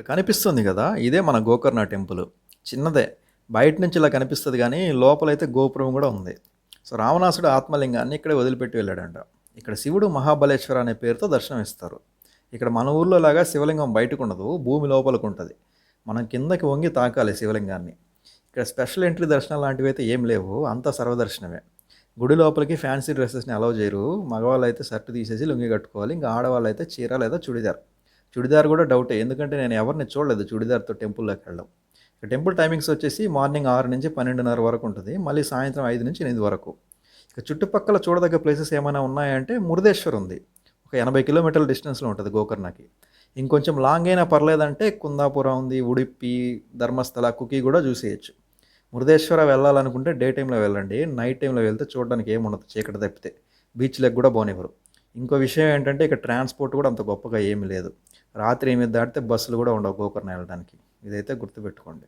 ఇక్కడ కనిపిస్తుంది కదా ఇదే మన గోకర్ణ టెంపుల్. చిన్నదే. బయట నుంచి ఇలా కనిపిస్తుంది కానీ లోపలైతే గోపురం కూడా ఉంది. సో రావణాసుడు ఆత్మలింగాన్ని ఇక్కడే వదిలిపెట్టి వెళ్ళాడంట. ఇక్కడ శివుడు మహాబలేశ్వర అనే పేరుతో దర్శనం ఇస్తారు. ఇక్కడ మన ఊర్లో లాగా శివలింగం బయటకు ఉండదు భూమి లోపలకు ఉంటుంది. మనం కిందకి వంగి తాకాలి శివలింగాన్ని. ఇక్కడ స్పెషల్ ఎంట్రీ దర్శనం లాంటివి అయితే ఏం లేవు అంతా సర్వదర్శనమే. గుడి లోపలికి ఫ్యాన్సీ డ్రెస్సెస్ని అలౌ చేయరు. మగవాళ్ళు అయితే షర్ట్ తీసేసి లుంగి కట్టుకోవాలి ఇంకా ఆడవాళ్ళు అయితే చీర లేదా చుడిదార్. చుడిదార్ కూడా డౌటే. ఎందుకంటే నేను ఎవరిని చూడలేదు చుడిదార్తో టెంపుల్లోకి వెళ్ళడం. టెంపుల్ టైమింగ్స్ వచ్చేసి మార్నింగ్ ఆరు నుంచి పన్నెండున్నర వరకు ఉంటుంది. మళ్ళీ సాయంత్రం ఐదు నుంచి ఎనిమిది వరకు. ఇక చుట్టుపక్కల చూడదగ్గ ప్లేసెస్ ఏమైనా ఉన్నాయంటే మురుదేశ్వర్ ఉంది. ఒక ఎనభై కిలోమీటర్ల డిస్టెన్స్లో ఉంటుంది గోకర్ణకి. ఇంకొంచెం లాంగ్ అయినా పర్లేదంటే కుందాపురం ఉంది ఉడిపి ధర్మస్థల కుకి కూడా చూసేయచ్చు. మురుదేశ్వర వెళ్ళాలనుకుంటే డే టైంలో వెళ్ళండి. నైట్ టైంలో వెళ్తే చూడడానికి ఏముండదు చీకటి తప్పితే. బీచ్లకు కూడా బాగునివ్వరు ఇంకో విషయం ఏంటంటే ఇక్కడ ట్రాన్స్పోర్ట్ కూడా అంత గొప్పగా ఏమీ లేదు. రాత్రి ఎనిమిది దాటితే బస్సులు కూడా ఉండవు గోకర్ణ వెళ్ళడానికి. ఇదైతే గుర్తుపెట్టుకోండి.